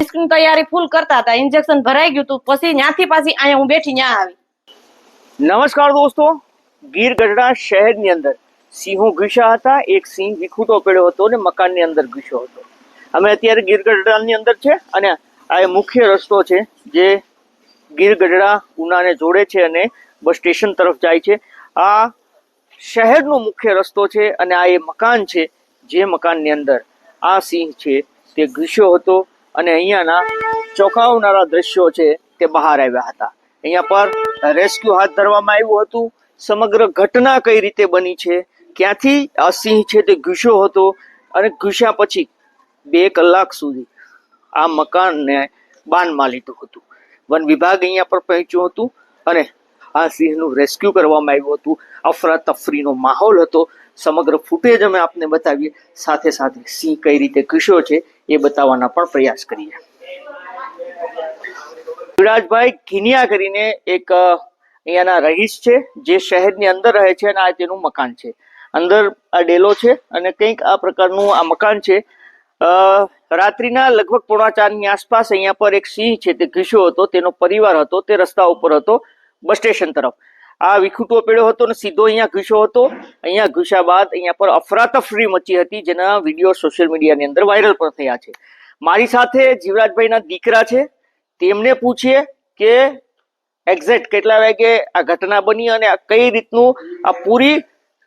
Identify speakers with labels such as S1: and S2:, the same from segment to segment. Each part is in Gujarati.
S1: રિસ્કની તૈયારી ફૂલ કરતા હતા. ઇન્જેક્શન ભરાઈ ગયું હતું પછી ત્યાંથી પાછી અહીંયા હું બેઠી ત્યાં આવી.
S2: નમસ્કાર દોસ્તો. ગીર ગઢડા શહેરની અંદર સિંહો ઘૂસ્યા હતા. એક સિંહ વિખૂટો પડ્યો હતો અને મકાનની અંદર ઘૂસ્યો હતો. અમે અત્યારે ગીર ગઢડાની અંદર છે અને આ મુખ્ય રસ્તો છે જે ગીર ગઢડા ઉનાને જોડે છે અને બસ સ્ટેશન તરફ જાય છે. આ શહેરનો મુખ્ય રસ્તો છે અને આ એ મકાન છે જે મકાનની અંદર આ સિંહ છે, તે ઘૂસ્યો હતો અને અહીંયાના ચોંકાવનારા દ્રશ્યો છે, તે બહાર આવ્યા હતા. અહીંયા પર રેસ્ક્યુ હાથ ધરવામાં આવ્યું હતું. સમગ્ર ઘટના કઈ રીતે બની છે? ક્યાંથી આ સિંહ છે, તે ઘૂસ્યો હતો અને ઘૂસ્યા પછી બે કલાક સુધી આ મકાનને બાનમાં લીધું હતું. વન વિભાગ અહીંયા પર પહોંચ્યું હતું અને આ સિંહનું રેસ્ક્યુ કરવામાં આવ્યું હતું. અફરાતફરીનો માહોલ હતો સમગ્ર ફૂટેજ અમે આપને બતાવીએ. સાથે સાથે સિંહ કઈ રીતે ઘૂસ્યો છે એ બતાવવાના પણ પ્રયાસ કરીએ. યુવરાજભાઈ કિનિયા કરીને એક અહીંયાના રહીશ છે, જે શહેરની અંદર રહે છે અને આ તેનું મકાન છે. અંદર આ ડેલો છે અને કંઈક આ પ્રકારનું આ મકાન છે. રાત્રિના લગભગ પોણા ચારની આસપાસ અહીંયા પર એક સિંહ છે તે ઘીસ્યો હતો, તેનો પરિવાર હતો, તે રસ્તા ઉપર હતો, બસ સ્ટેશન તરફ. આ વિખૂટો પડ્યો હતો અને સીધો અહીંયા ઘૂસ્યો હતો. અહીંયા ઘૂસ્યા બાદ અહીંયા પર અફરાતફરી મચી હતી જેના વીડિયો સોશિયલ મીડિયાની અંદર વાયરલ પણ થયા છે. મારી સાથે જીવરાજભાઈના દીકરા છે. તેમને પૂછીએ કે એક્ઝેક્ટ કેટલા વાગે આ ઘટના બની અને આ કઈ રીતનું આ પૂરી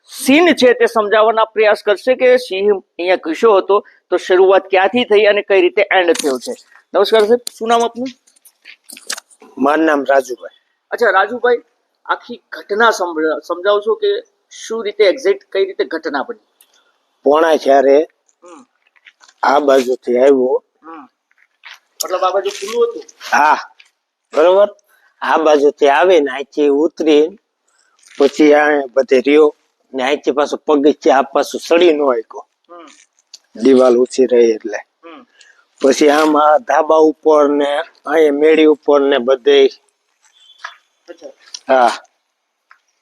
S2: સીન છે તે સમજાવવાના પ્રયાસ કરશે કે સિંહ અહીંયા ઘૂસ્યો હતો. તો શરૂઆત ક્યાંથી થઈ અને કઈ રીતે એન્ડ થયો છે? નમસ્કાર સાહેબ શું નામ આપનું?
S3: મારું નામ રાજુભાઈ.
S2: અચ્છા રાજુભાઈ આખી ઘટના સમજ- સમજાવશો કે શું રીતે એક્ઝેક્ટ કઈ રીતે ઘટના બની?
S3: પોણા ચારે આ બાજુથી આવ્યો
S2: મતલબ આ બાજુ ખુલ્લું હતું?
S3: હા બરોબર? આ બાજુથી આવીને અહીંથી ઉતરી પછી આ બધે રહ્યો ને અહીંથી પાછું પગથિયે આ પાછું સડી નો
S2: હમ,
S3: દિવાલ ઊંચી રહી એટલે. પછી આમ ધાબા ઉપર ને અહીંયા મેળી ઉપર ને બધે હા.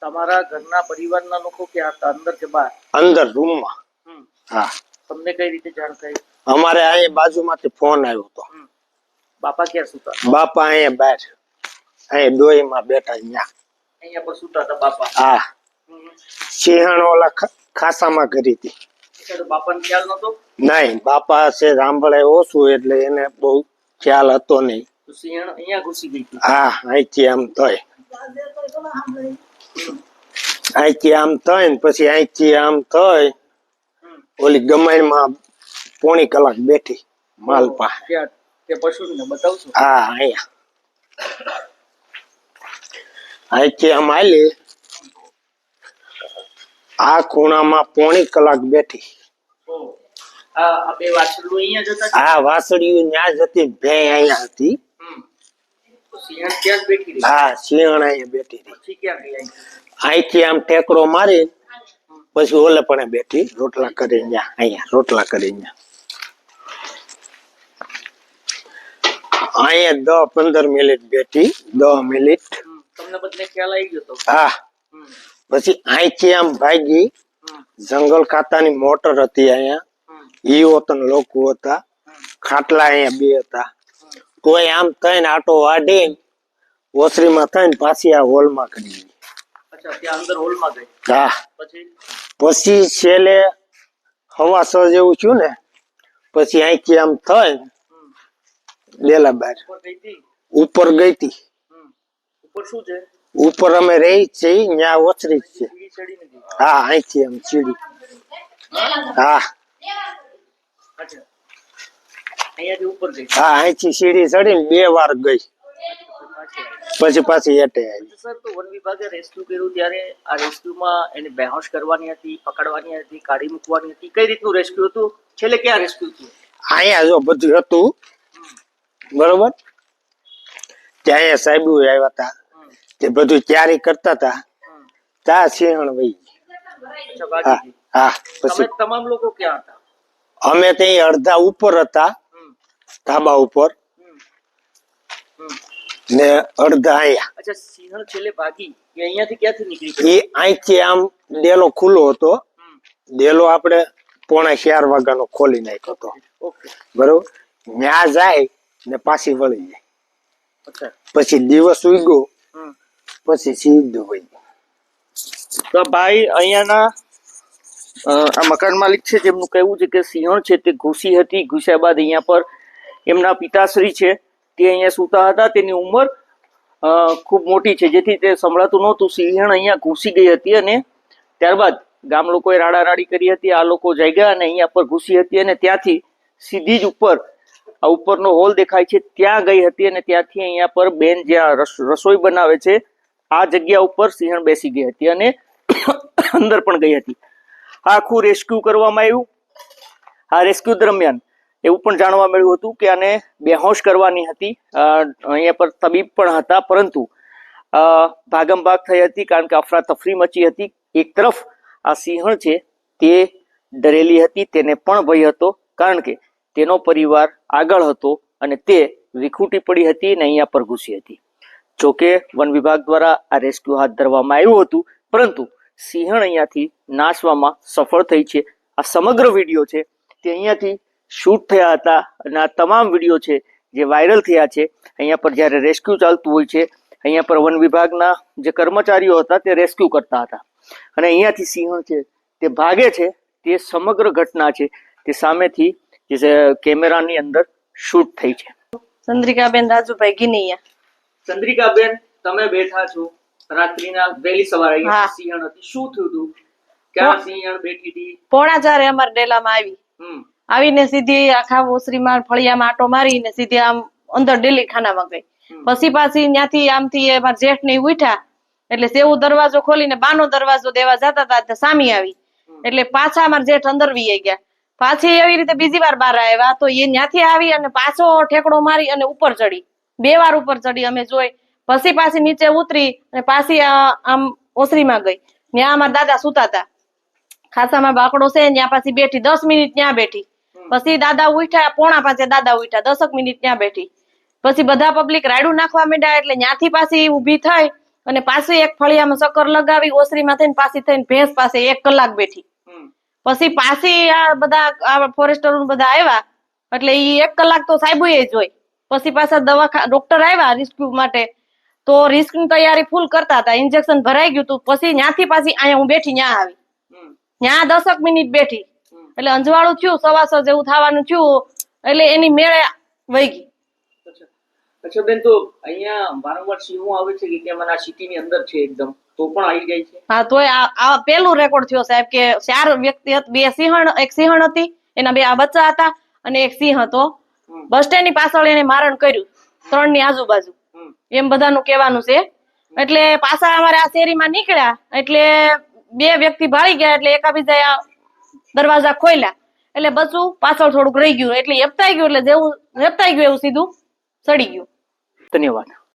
S2: તમારા ઘરના પરિવારના લોકો ક્યાં હતા? અંદર કે બહાર?
S3: અંદર રૂમમાં.
S2: હમ.
S3: હા.
S2: તમને કઈ રીતે જાણ થઈ?
S3: અમારે અહીંયા બાજુમાંથી ફોન આવ્યો હતો.
S2: હમ. બાપા ક્યાં સુતા
S3: બાપા અહીંયા બહાર. અહીંયા ડોહીમાં બેઠા અહીંયા.
S2: અહીંયા પર સુતા હતા બાપા?
S3: હા.
S2: હમ.
S3: સિંહણ ઓલા ખા- ખાસામાં કરી હતી.
S2: એટલે તો બાપાને ખ્યાલ નતો
S3: નહીં બાપા છે સાંભળે ઓછું એટલે એને બહુ ખ્યાલ હતો નહીં.
S2: તો સિંહણ અહીંયા ઘૂસી ગઈ હતી?
S3: હા અહીંથી આમ થાય અહીંથી આમ થાય ને પછી અહીંથી આમ થાય. ઓલી ગમાઈમાં પોણી કલાક બેઠી
S2: પશુને બતાવશો?
S3: હા અહીંયા. અહીંથી આમ આલી આ ખૂણામાં પોણી કલાક બેઠી.
S2: છે?
S3: વાસળીઓ ન્યા જતી હતી ભે અહીંયા હતી. હા સિંહણ અહીંયા બેઠી હતી? અહીંથી આમ ટેકરો મારી, પછી ઓલે પણ બેઠી, રોટલા કરી અહીંયા, રોટલા કરી અહીંયા દસ પંદર મિનિટ બેઠી દસ મિનિટ હા, પછી અહીંથી આમ ભાગી, જંગલ ખાતાની મોટર હતી અહીંયા. ઈ વતન લોકો હતા ખાટલા અહીંયા બે હતા તોય આમ થઈને આટો વાઢી ઓસરીમાં થઈને પાછી આ હોલમાં કરી હા.
S2: પછી?
S3: છેલ્લે હવા સ જેવું છું ને પછી અહીંથી આમ થઈ લેલા બાર.
S2: ઉપર ગઈ હતી?
S3: ઉપર તી
S2: ઉપર શું છે?
S3: ઉપર અમે રહી છે. ત્યાં ઓછરી છે હા અહીંથી આમ ચીડી હા.
S2: અચ્છા.
S3: હા અહીંથી સીડી ચડીને બે વાર ગઈ.
S2: પછી
S3: પાછી એટે આવી.
S2: સર તો વન વિભાગે રેસ્ક્યુ કર્યું ત્યારે આ રેસ્ક્યુમાં એને બેહોશ કરવાની હતી પકડવાની હતી કાઢી મૂકવાની હતી. કઈ રીતનું રેસ્ક્યુ હતું? છેલ્લે ક્યાં રેસ્ક્યુ થયું?
S3: અહીંયા જો બધું હતું. બરોબર? ત્યાં સાહેબ આવ્યા હતા. તે બધું તૈયારી કરતા હતા. ત્યાં સિંહણ વહી હા હા પછી.
S2: તમામ લોકો ક્યાં હતા?
S3: અમે ત્યાં અડધા ઉપર હતા. ધાબા ઉપર. ને અડધા અહીંયા
S2: અચ્છા સિંહણ છેલ્લે ભાગી. એ અહીંયાથી ક્યાંથી નીકળી
S3: એ અહીંથી આમ ડેલો ખુલ્લો હતો. ડેલો આપણે પોણા ચાર વાગ્યાનો ખોલી નાખ્યો હતો. બરોબર? ન્યા જાય ને પાછી વળી જાય. પછી દિવસ ઉગ્યો. પછી સીધું વહી
S2: તો ભાઈ અહીંયાના આ મકાન માલિક છે જેમનું કહેવું છે કે સિંહણ છે તે ઘૂસી હતી. ઘૂસ્યા બાદ અહીંયા પર એમના પિતાશ્રી છે, તે અહીંયા સૂતા હતા, તેની ઉંમર ખૂબ મોટી છે, જેથી તે સંભળાતું નહોતું. સિંહણ અહીંયા ઘૂસી ગઈ હતી અને ત્યારબાદ ગામ લોકોએ રાડારાડી કરી હતી, આ લોકો જાગ્યા અને અહીંયા પર ઘૂસી હતી અને ત્યાંથી સીધી જ ઉપર, આ ઉપરનો હોલ દેખાય છે, ત્યાં ગઈ હતી અને ત્યાંથી અહીંયા પર બેન જ્યાં રસોઈ બનાવે છે, આ જગ્યા ઉપર સિંહણ બેસી ગઈ હતી અને અંદર પણ ગઈ હતી. આખું રેસ્ક્યુ કરવામાં આવ્યું. આ રેસ્ક્યુ દરમિયાન એવું પણ જાણવા મળ્યું હતું કે આને બેહોશ કરવાની હતી. અહીંયા પર તબીબ પણ હતા, પરંતુ ભાગમ ભાગ થઈ હતી કારણ કે અફરા તફરી મચી હતી. એક તરફ આ સિંહણ છે તે ડરેલી હતી, તેને પણ ભય હતો કારણ કે તેનો પરિવાર આગળ હતો અને તે વિખૂટી પડી હતી અને અહીંયા પર ઘૂસી હતી. જોકે વન વિભાગ દ્વારા આ રેસ્ક્યુ હાથ ધરવામાં આવ્યું હતું, પરંતુ સિંહણ અહીંયાથી નાશવામાં સફળ થઈ છે. આ સમગ્ર વીડિયો છે તે અહીંયાથી શૂટ થયા હતા અને આ તમામ વીડિયો છે જે વાયરલ થયા છે અહીંયા પર જ્યારે રેસ્ક્યુ ચાલતું હોય છે અહીંયા પર વન વિભાગના જે કર્મચારીઓ હતા તે રેસ્ક્યુ કરતા હતા. અને અહીંયાથી સિંહ છે તે ભાગે છે તે સમગ્ર ઘટના છે તે સામેથી જે કેમેરાની અંદર શૂટ થઈ છે.
S1: ચંદ્રિકાબેન રાજુભાઈ ગિનૈયા.
S2: ચંદ્રિકાબેન તમે બેઠા છો રાત્રિના વહેલી સવારે અહીંયા સિંહણ હતી. શું થયું હતું? ક્યાં સિંહણ બેઠી હતી?
S1: પોણા ચારે અમારા ડેલામાં આવી.
S2: હમ.
S1: આવીને સીધી આખા ઓસરીમાં ફળિયામાં આટો મારીને સીધી આમ અંદર ડેલી ખાનામાં ગઈ. પછી પાછી ત્યાંથી આમથી એ મારા જેઠ ને ઉઠ્યા. એટલે સેવું દરવાજો ખોલીને બાનો દરવાજો દેવા જતા હતા સામી આવી. એટલે પાછા મારા જેઠ અંદર વી ગયા. પાછી એવી રીતે બીજી વાર બહાર આવ્યા તો એ ત્યાંથી આવી અને પાછો ઠેકડો મારી અને ઉપર ચડી. બે વાર ઉપર ચડી અમે જોઈ. પછી પાછી નીચે ઉતરી અને પાછી આમ ઓસરીમાં ગઈ. ત્યાં અમારા દાદા સુતા હતા. ખાસામાં બાકડો છે ત્યાં પાછી બેઠી. દસ મિનિટ ત્યાં બેઠી. પછી દાદા ઉઠ્યા પોણા પાંચે દાદા ઉઠ્યા દસક મિનિટ ત્યાં બેઠી. પછી બધા પબ્લિક રાયડું નાખવા માંડ્યા એટલે ત્યાંથી પાછી ઊભી થઈ અને પાછી એક ફળિયામાં ચક્કર લગાવી ઓસરીમાં થઈને પાછી થઈને ભેંસ પાસે એક કલાક બેઠી. પછી પાછી આ બધા ફોરેસ્ટર બધા આવ્યા એટલે ઈ એક કલાક તો સાહેબ એ જોઈ પછી પાછા દવાખા ડોક્ટર આવ્યા રિસ્ક્યુ માટે. તો રિસ્કની તૈયારી ફૂલ કરતા હતા ઇન્જેક્શન ભરાઈ ગયું હતું પછી ત્યાંથી પાછી અહીંયા હું બેઠી ત્યાં આવી. ત્યાં દસક મિનિટ બેઠી. એટલે અંજવાળું થયું સવાસો જેવું થવાનું થયું એટલે એની મેળે વહી ગઈ
S2: અચ્છા બેન તો અહીંયા વારંવાર સિંહો આવે છે કે કેમ સિટીની અંદર છે એકદમ? તો પણ આવી જાય છે?
S1: હા તો આ પેલું રેકોર્ડ થયો સાહેબ કે ચાર વ્યક્તિ બે સિંહણ એક સિંહણ હતી એના બે આ બચ્ચા હતા અને એક સિંહ હતો. બસ સ્ટેન્ડની પાછળ એને મારણ કર્યું ત્રણની આજુબાજુ એમ બધાનું કહેવાનું છે. એટલે પાછા અમારે આ શેરીમાં નીકળ્યા એટલે બે વ્યક્તિ ભાળી ગયા એટલે એકાબીજા દરવાજા ખોલ્યા. એટલે બચું પાછળ થોડુંક રહી ગયું. એટલે હેપતાઈ ગયું, એટલે જેવું હેપતાઈ ગયું એવું સીધું સડી ગયું.
S2: ધન્યવાદ.